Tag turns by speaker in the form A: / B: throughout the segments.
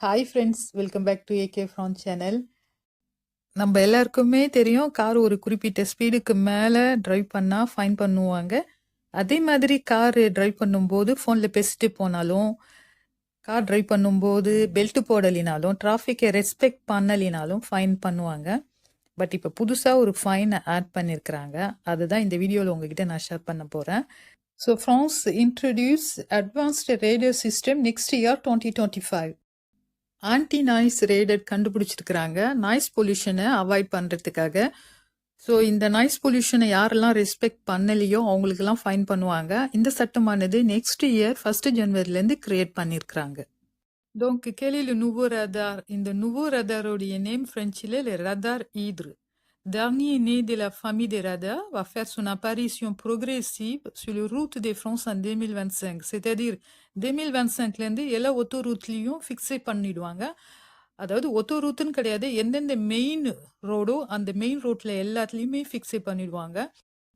A: Hi friends welcome back to A K France channel நம்ம எல்லாருக்குமே தெரியும் கார் ஒரு குறிப்பிட்ட ஸ்பீடுக்கு மேலே ட்ரைவ் பண்ணால் ஃபைன் பண்ணுவாங்க. அதே மாதிரி கார் ட்ரைவ் பண்ணும்போது ஃபோனில் பேசிட்டு போனாலும் கார் ட்ரைவ் பண்ணும்போது பெல்ட் போடலினாலும் டிராஃபிக்கை ரெஸ்பெக்ட் பண்ணலினாலும் ஃபைன் பண்ணுவாங்க. பட் இப்போ புதுசாக ஒரு ஃபைனை ஆட் பண்ணியிருக்கிறாங்க அதுதான் இந்த வீடியோவில் உங்ககிட்ட நான் ஷேர் பண்ண போகிறேன் so France introduce advanced radio system next year twenty twenty five anti noise radar கண்டுபிடிச்சிருக்கிறாங்க. Noise பொல்யூஷனை அவாய்ட் பண்ணுறதுக்காக ஸோ இந்த நாய்ஸ் பொல்யூஷனை யாரெல்லாம் ரெஸ்பெக்ட் பண்ணலையோ அவங்களுக்கெல்லாம் ஃபைன் பண்ணுவாங்க. இந்த சட்டமானது நெக்ஸ்ட் இயர் ஃபர்ஸ்ட் ஜனவரிலேருந்து கிரியேட் பண்ணியிருக்கிறாங்க டோங்கு கேளியில் நுவோ ரதார். இந்த நுவோ ரதாரோடைய நேம் ஃப்ரெஞ்சில் ரதார் ஈத்ரு. dernier né de la famille des radars va faire son apparition progressive sur les routes de France en 2025 c'est-à-dire 2025லேருந்து எல்லா ஒத்தோ ரூட்லேயும் ஃபிக்ஸே பண்ணிடுவாங்க அதாவது ஒத்தோ ரூட்டுன்னு கிடையாது எந்தெந்த மெயின் ரோடோ அந்த மெயின் ரோட்ல எல்லாத்துலேயுமே ஃபிக்ஸே பண்ணிடுவாங்க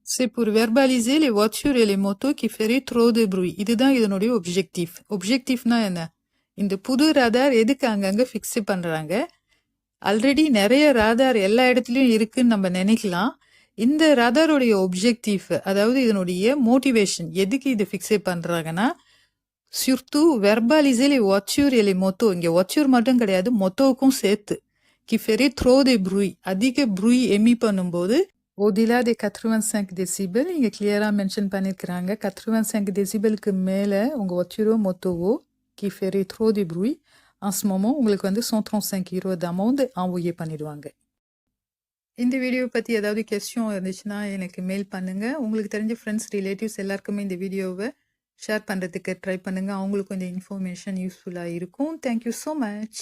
A: C'est pour verbaliser les voitures et les motos qui feraient trop de bruit. இதுதான் இதனுடைய ஒப்ஜெக்டிவ் ஒப்ஜெக்டிவ்னா என்ன இந்த புது ரேடார் எதுக்கு அங்கங்க ஃபிக்ஸ் பண்றாங்க Already நிறைய ராதார் எல்லா இடத்துலையும் இருக்குன்னு நம்ம நினைக்கலாம். இந்த ரேடாருடைய ஒப்ஜெக்டிவ் அதாவது இதனுடைய மோட்டிவேஷன் எதுக்கு இது ஃபிக்ஸே பண்றாங்கன்னா சுர்த்து verbaliser ஒச்சூர் எலி மொத்தோ இங்கே ஒச்சூர் மட்டும் கிடையாது மொத்தோவுக்கும் சேர்த்து. கி ferait த்ரோ தி bruit அதிக ப்ரூய் எமி பண்ணும்போது ஓதிலா தி கத்ருவன் சங்க் டெசிபிள் இங்கே கிளியராக மென்ஷன் பண்ணியிருக்கிறாங்க கத்ருவன் சங்க் டெசிபிளுக்கு மேலே உங்கள் ஒச்சூரோ மொத்தோவோ கி ferait த்ரோ தி bruit en ce moment உங்களுக்கு வந்து 135 யூரோ d'amende envoyé பண்ணிடுவாங்க. இந்த வீடியோ பற்றி ஏதாவது கொஸ்டின் இருந்துச்சுன்னா எனக்கு மெயில் பண்ணுங்கள் உங்களுக்கு தெரிஞ்ச ஃப்ரெண்ட்ஸ் ரிலேட்டிவ்ஸ் எல்லாருக்குமே இந்த வீடியோவை ஷேர் பண்ணுறதுக்கு ட்ரை பண்ணுங்கள் அவங்களுக்கும் இந்த இன்ஃபர்மேஷன் யூஸ்ஃபுல்லாக இருக்கும். Thank you so much